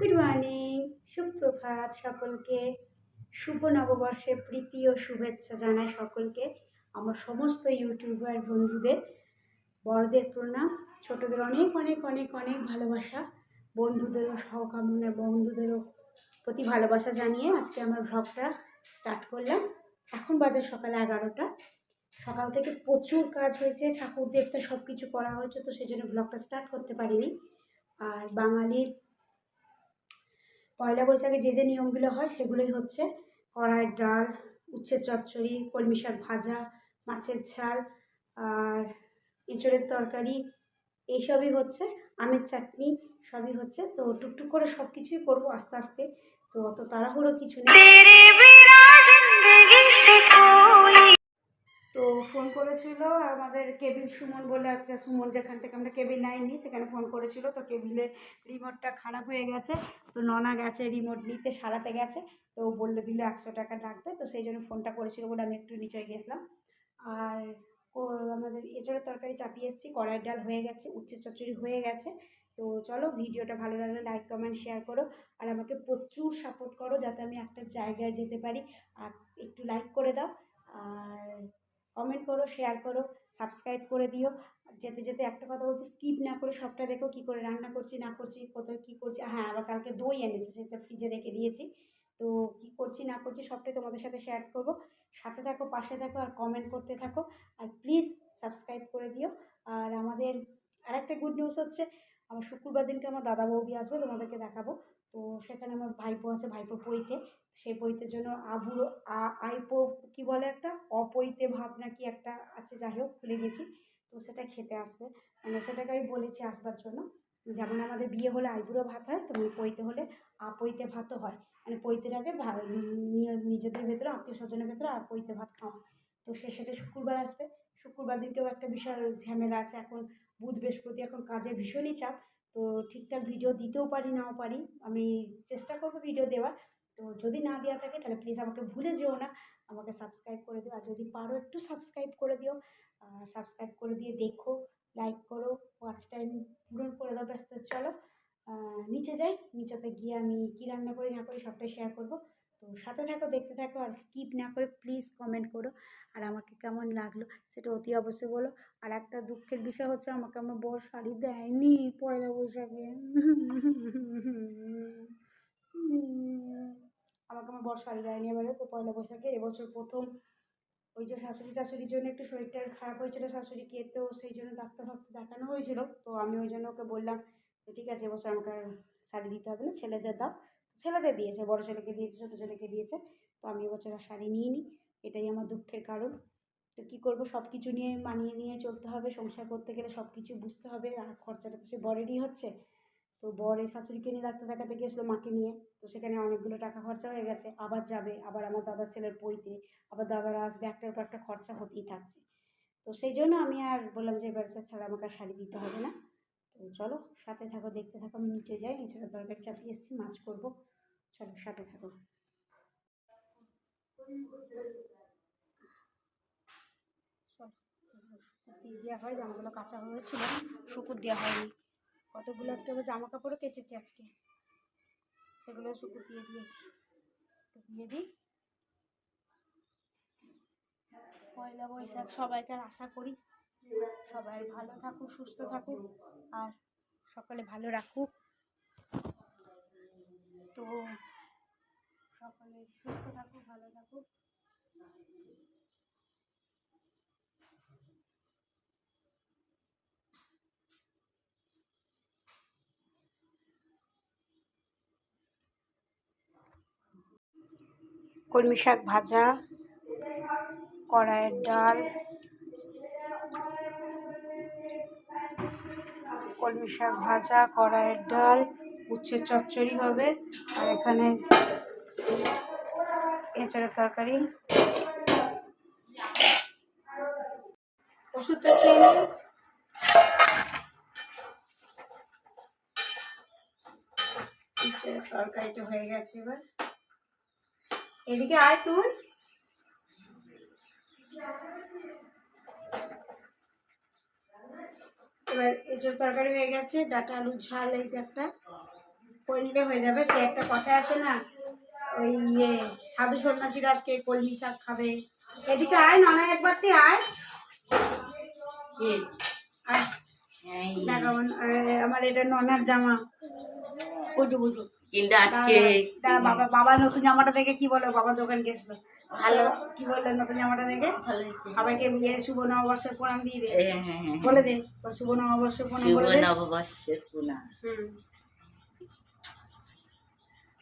Good morning সুপ্রভাত সকলকে। শুভ নববর্ষের প্রীতি ও শুভেচ্ছা জানাই সকলকে। আমার সমস্ত ইউটিউবার বন্ধুদের, বড়দের প্রণাম, ছোটদের অনেক অনেক অনেক অনেক ভালোবাসা, বন্ধুদেরও সহকামনা, বন্ধুদেরও প্রতি ভালোবাসা জানিয়ে আজকে আমার ভ্লগটা স্টার্ট করলাম। এখন বাজে সকাল এগারোটা। সকাল থেকে প্রচুর কাজ হয়েছে ঠাকুর দেখতে সব কিছু করা হয়েছে, তো সেই জন্য ব্লগটা স্টার্ট করতে পারিনি। আর বাঙালির পয়লা বৈশাখে যে যে নিয়মগুলো হয় সেগুলোই হচ্ছে কড়াইয়ের ডাল, উচ্ছের চচ্চড়ি, কলমি শাক ভাজা, মাছের ঝাল আর এঁচড়ের তরকারি, এইসবই হচ্ছে। আমের চাটনি, সবই হচ্ছে। তো টুকটুক করে সব কিছুই করব আস্তে আস্তে। তো অত তাড়াহুড়ো কিছু নেই। তো ফোন করেছিল আমাদের কেবিল সুমন বলে একটা, সুমন যেখান থেকে আমরা কেবিল নিই সেখানে ফোন করেছিল। তো কেবিলের রিমোটটা খারাপ হয়ে গেছে। তো ননা গেছে রিমোট নিতে, সারাতে গেছে। তো বলল দিল একশো টাকা লাগবে। তো সেই জন্য ফোনটা করেছিল বলে আমি একটু নিচে গেছিলাম। আর আমাদের এঁচড়ের তরকারি চাপিয়ে এসেছি। কড়াইয়ের ডাল হয়ে গেছে উচ্ছের চচ্চড়ি হয়ে গেছে। তো চলো ভিডিওটা ভালো লাগলে লাইক কমেন্ট শেয়ার করো। আর আমাকে প্রচুর সাপোর্ট করো যাতে আমি একটা জায়গায় যেতে পারি। আর একটু লাইক করে দাও। আর কমেন্ট করো শেয়ার করো সাবস্ক্রাইব করে দিও। যেতে যেতে একটা কথা বলছি স্কিপ না করে সবটা দেখো, কী করে রান্না করছি, না করছি, কোথায় কী করছি। হ্যাঁ আবার কালকে দই এনেছি, সেটা ফ্রিজে রেখে দিয়েছি। তো কী করছি, না করছি, সবটাই তোমাদের সাথে শেয়ার করব। সাথে থাকো, পাশে থাকো, আর কমেন্ট করতে থাকো। আর প্লিজ সাবস্ক্রাইব করে দিও। আর আমাদের আরেকটা গুড নিউজ হচ্ছে আমার শুক্রবার দিনকে আমার দাদা বৌদি আসবে, তোমাদেরকে দেখাবো। তো সেখানে আমার ভাইপো আছে ভাইপো পইতে সেই পৈতের জন্য আবুড়ো আ- আইপো কি বলে একটা? অপৈতে ভাত নাকি একটা আছে, যাই হোক ভুলে গেছি। তো সেটা খেতে আসবে। মানে সেটাকে আমি বলেছি আসবার জন্য। যেমন আমাদের বিয়ে হলে আইবুড়ো ভাত হয়, তেমনি পৈতে হলে আপৈতে ভাতও হয়। মানে পৈতের আগে নিজেদের ভেতরে আত্মীয় স্বজনের ভেতরে আর পৈতে ভাত খাওয়া তো সে, সেটা শুক্রবার আসবে। শুক্রবার দিনকেও একটা বিশাল ঝামেলা আছে। এখন বুধ বৃহস্পতি এখন কাজে ভীষণই চাপ, তো ঠিকঠাক ভিডিও দিতেও পারি, নাও পারি। আমি চেষ্টা করব ভিডিও দেওয়ার। তো যদি না দেওয়া থাকে, তাহলে প্লিজ আমাকে ভুলে যেও না। আমাকে সাবস্ক্রাইব করে দিও। আর যদি পারো একটু সাবস্ক্রাইব করে দিও। সাবস্ক্রাইব করে দিয়ে দেখো লাইক করো ওয়াচ টাইম পূরণ করে দাও ব্যস্ত চলো। নিচে যাই। নিচেতে গিয়ে আমি কী রান্না করি, না করি সবটাই শেয়ার করব। তো সাথে থাকো, দেখতে থাকো আর স্কিপ না করে প্লিজ কমেন্ট করো আর আমাকে কেমন লাগল সেটা অতি অবশ্যই বলো। আর একটা দুঃখের বিষয় হচ্ছে আমাকে আমার বর শাড়ি দেয়নি পয়লা বৈশাখে। আমাকে আমার বর শাড়ি দেয়নি এবারে, তো পয়লা বৈশাখে এবছর প্রথম ওই যে শাশুড়ি টাশুড়ির জন্য একটু শরীরটা খারাপ হয়েছিল শাশুড়িকে, তো সেই জন্য ডাক্তার ফাক্তার দেখানো হয়েছিল। তো আমি ওই জন্য ওকে বললাম যে ঠিক আছে এবছর আমাকে শাড়ি দিতে হবে না, ছেলেদের দাও। ছেলেদের দিয়েছে, বড় ছেলেকে দিয়েছে, ছোটো ছেলেকে দিয়েছে। তো আমি এবছর আর শাড়ি নিইনি এটাই আমার দুঃখের কারণ। তো কী করব সব কিছু নিয়ে মানিয়ে নিয়ে চলতে হবে, সংসার করতে গেলে সব কিছু বুঝতে হবে, আর খরচাটা তো সে বরেরই হচ্ছে। তো বর এই শাশুড়িকে নিয়ে ডাক্তার দেখাতে গিয়েছিল মাকে নিয়ে, তো সেখানে অনেকগুলো টাকা খরচা হয়ে গেছে, আবার যাবে, আবার আমার দাদার ছেলের পইতে আবার দাদারা আসবে একটার পর একটা খরচা হতেই থাকছে। তো সেই জন্য আমি আর বললাম যে এবার ছাড়া আমাকে শাড়ি দিতে হবে না। তো চলো সাথে থাকো, দেখতে থাকো, আমি নিচে যাই নিচে তরকারি চাপিয়ে এসেছি, মাছ করব। চলো সাথে থাকো। শুকুর দিয়ে দেওয়া হয়, জামাগুলো কাঁচা হয়েছিল শুকুর দেওয়া হয়নি। কতগুলো আজকে আবার জামা কাপড়ও কেচেছি আজকে। সেগুলো শুকুর দিয়ে দিয়েছি। দিয়ে দিই। পয়লা বৈশাখ সবাইকার আশা করি সবাই ভালো থাকুক, সুস্থ থাকুক, আর সকলে ভালো রাখুক। তো সকলে সুস্থ থাকুক, ভালো থাকুক। কলমি শাক ভাজা, কড়াইয়ের ডাল কলমি শাক ভাজা, কড়াইয়ের ডাল, উচ্ছে চচ্চড়ি হবে। আর এখানে এঁচড়ের তরকারি। ওষুধটা খেয়ে তরকারিটা হয়ে গেছে এবার। এদিকে আয় তুই। এবার এঁচড় তরকারি হয়ে গেছে ডাটা আলু ঝাল এই একটা। করে নিলে হয়ে যাবে সে একটা কথা আছে না ওই ইয়ে সাধু সন্ন্যাসীরা আজকে কলমি শাক খাবে। এদিকে আয় ননা একবার তুই আয়। আমার এটা ননার জামা। বুঝু বুঝু। কিন্তু আজকে বাবা বাবা নতুন জামাটা দেখে কি বলে বাবা দোকান গেছিল। ভালো। কি বলল নতুন জামাটা দেখে? ভালো সবাইকে বিয়ে শুভ নববর্ষের প্রণাম দিয়ে দে। হ্যাঁ, হ্যাঁ, হ্যাঁ। বলে দে। শুভ নববর্ষের প্রণাম বলে দে। নববর্ষের পুনা হুম।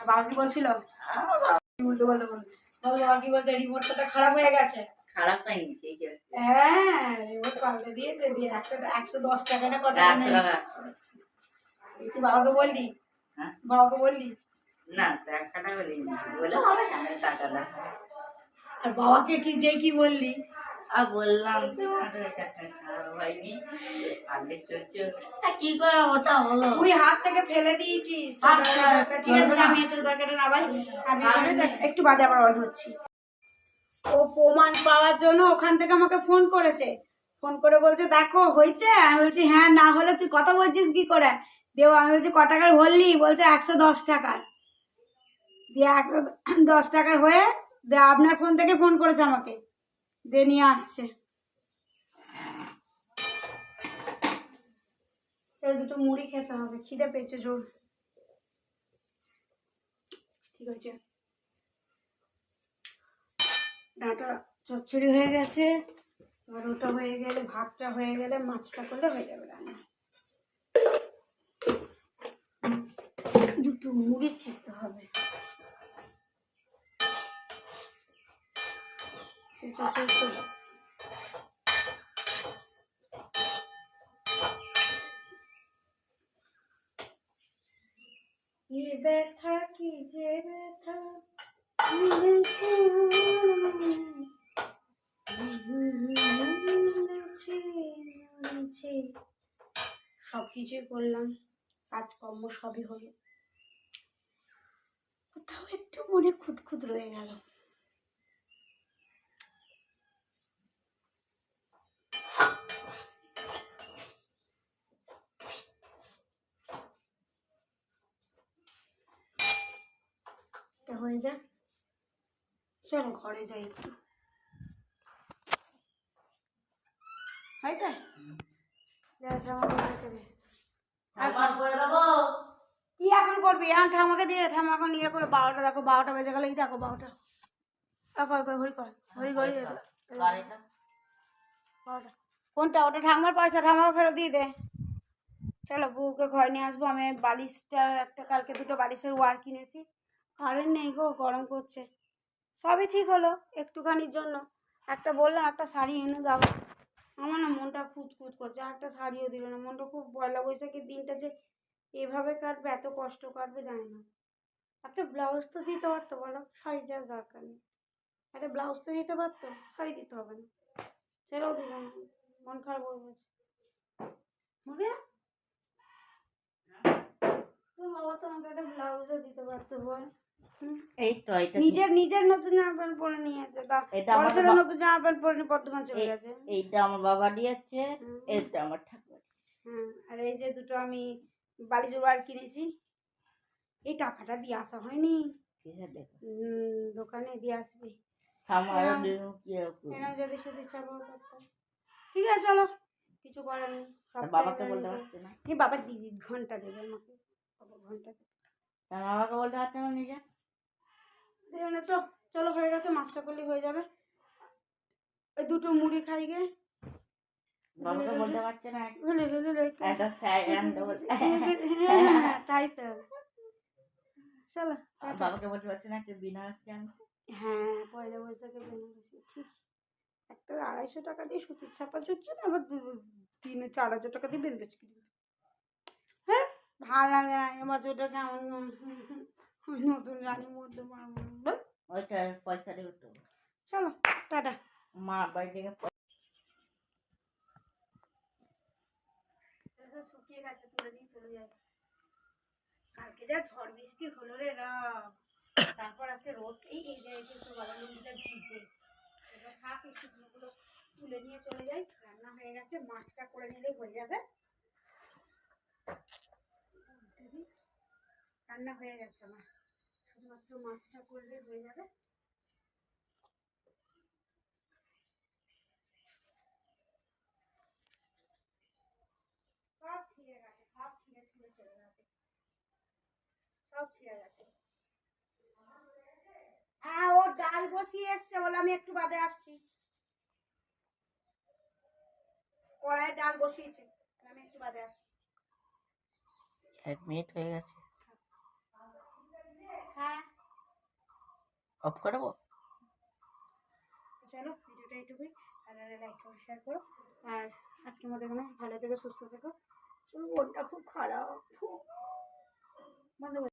বাবা কি বলছিল উল্টো বলতো বল। বল বাবা কি বলছে রিমোটটা তো খারাপ হয়ে গেছে। খারাপ হয়নি ঠিক আছে। হ্যাঁ রিমোট পাল্টে দিয়েছে দিয়ে একশো একশো দশ টাকাটা কত একশো টাকা। তুই বাবাকে বললি? বাবাকে বললি? না টাকাটা বলিনি। বলে হবে না আর বাবাকে কি যে কি বললি? আর বললাম আরে টাকা হয়নি আগে চলছে কি করে ওটা হলো? তুই হাত থেকে ফেলে দিয়েছিস। ঠিক আছে আমি ছোট তরকারিটা না ভাই আমি একটু বাদে আবার অন হচ্ছি। ও প্রমাণ পাওয়ার জন্য ওখান থেকে আমাকে ফোন করেছে। ফোন করে বলছে দেখো হয়েছে? আমি বলছি হ্যাঁ না হলে তুই কথা বলছিস কি করে? দেব আমি বলছি ক টাকার ভরলি বলছে একশো দশ টাকার। দিয়ে একশো দশ টাকার হয়ে দিয়ে আপনার ফোন থেকে ফোন করেছে আমাকে। দিয়ে নিয়ে আসছে। দুটো মুড়ি খেতে হবে, খিদে পেয়েছে জোর। ঠিক আছে। ডাঁটা চচ্চড়ি হয়ে গেছে এবার ওটা হয়ে গেলে, ভাতটা হয়ে গেলে, মাছটা করলে হয়ে যাবে রান্না। দুটো মুড়ি খেতে হবে চল, চল, চল, চল। কি ব্যথা কি যে ব্যথা। সব কিছুই করলাম কাজকর্ম সবই হলো কোথাও একটু মনে খুঁতখুত রয়ে গেল এটা হয়ে যাক। চলো ঘরে যাই একটু। হয়েছে কি এখন করবি এখন ঠামাকে দিয়ে ঠামা এখন ইয়ে করে বারোটা দেখো বারোটা বেজে গেলে এই দেখো বারোটা। কোনটা? ওটা ঠাম্মার পয়সা। ঠাম্মাকে ফেরত দিয়ে দে। চলো বউকে ঘরে নিয়ে আসব। আমি বালিশটা একটা কালকে দুটো বালিশের ওয়ার কিনেছি। কারেন্ট নেই গো, গরম করছে সবই ঠিক হলো একটুখানির জন্য। একটা বললাম, একটা শাড়ি এনে দাও। আমার না মনটা খুঁতখুত করছে, আর একটা শাড়িও দিল না। মনটা খুব পয়লা বৈশাখের দিনটা যে এভাবে কাটবে, এত কষ্ট কাটবে জানি না। একটা ব্লাউজ তো দিতে পারতো বলো শাড়ি দেওয়ার দরকার নেই। একটা ব্লাউজ তো দিতে পারতো, শাড়ি দিতে হবে না। সেটাও দিলাম না। মন খারাপ হয়ে গেছে। তোর বাবা তো আমাকে একটা ব্লাউজও দিতে পারতো বল? এই তো এটা নিজের নিজের নতুন জামা প্যান্ট পরে নিয়েছে এটা নতুন জামা প্যান্ট পরে নিয়ে বর্ধমান চলে গেছে। এইটা আমার বাবা দিয়েছে হুম। এইটা আমার ঠাকুর। হ্যাঁ আর এই যে দুটো আমি বাড়ি জোগাড় কিনেছি এই টাকাটা দিয়ে আসা হয়নি। দোকানে দিয়ে আসবে। কেন যদি শুধু ইচ্ছা ঠিক আছে চলো কিছু করার নেই। বাবাকে বলতে পারছে না। বাবা দিদি ঘণ্টা দেবে আমাকে। ঘণ্টা দেবে বাবাকে বলতে পারছে না নিজে? দেবে না চলো হয়ে গেছে মাছটা করলে হয়ে যাবে। ওই দুটো মুড়ি খাই গে। তাই তো। চলো বাবাকে বলতে পারছে না একটা বিনা স্যান্ড হ্যাঁ পয়লা বৈশাখে বেনারসি ঠিক। একটা আড়াইশো টাকা দিয়ে সুতির ছাপা চুচ্ছে না আবার তিন চার হাজার টাকা দিয়ে বেঁধে কিনে হ্যাঁ ভালো লাগে না এবছর ওটা কেমন নতুন গাড়ি মধ্যে বল। ওইটা পয়সা দেবে তো। চলো টাটা। মা বাড়ি থেকে শুকিয়ে গেছে তুলে নিয়ে চলে যাই। কালকে যা ঝড় বৃষ্টি হলো রে না। তারপর আছে রোদ এই এই যে এই যে তোর বাবা লুঙ্গিটা ভিজে। এবার থাক এই শুকনোগুলো তুলে নিয়ে চলে যাই। রান্না হয়ে গেছে মাছটা করে নিলেই হয়ে যাবে। রান্না হয়ে গেছে আমার। মাছটা করলে হয়ে যাবে। হ্যাঁ ডাল বসিয়ে এসছে, বলে আমি একটু বাদে আসছি। কড়াইয়ে ডাল বসিয়েছে আমি একটু বাদে আসছি। এক মিনিট হয়ে গেছে হ্যাঁ অফ করে দেবো? চলো ভিডিওটা এইটুকুই। আর লাইক করো শেয়ার করো। আর আজকের মতো এখানে ভালো থেকো, সুস্থ থেকো। মনটা খুব খারাপ। বন্ধ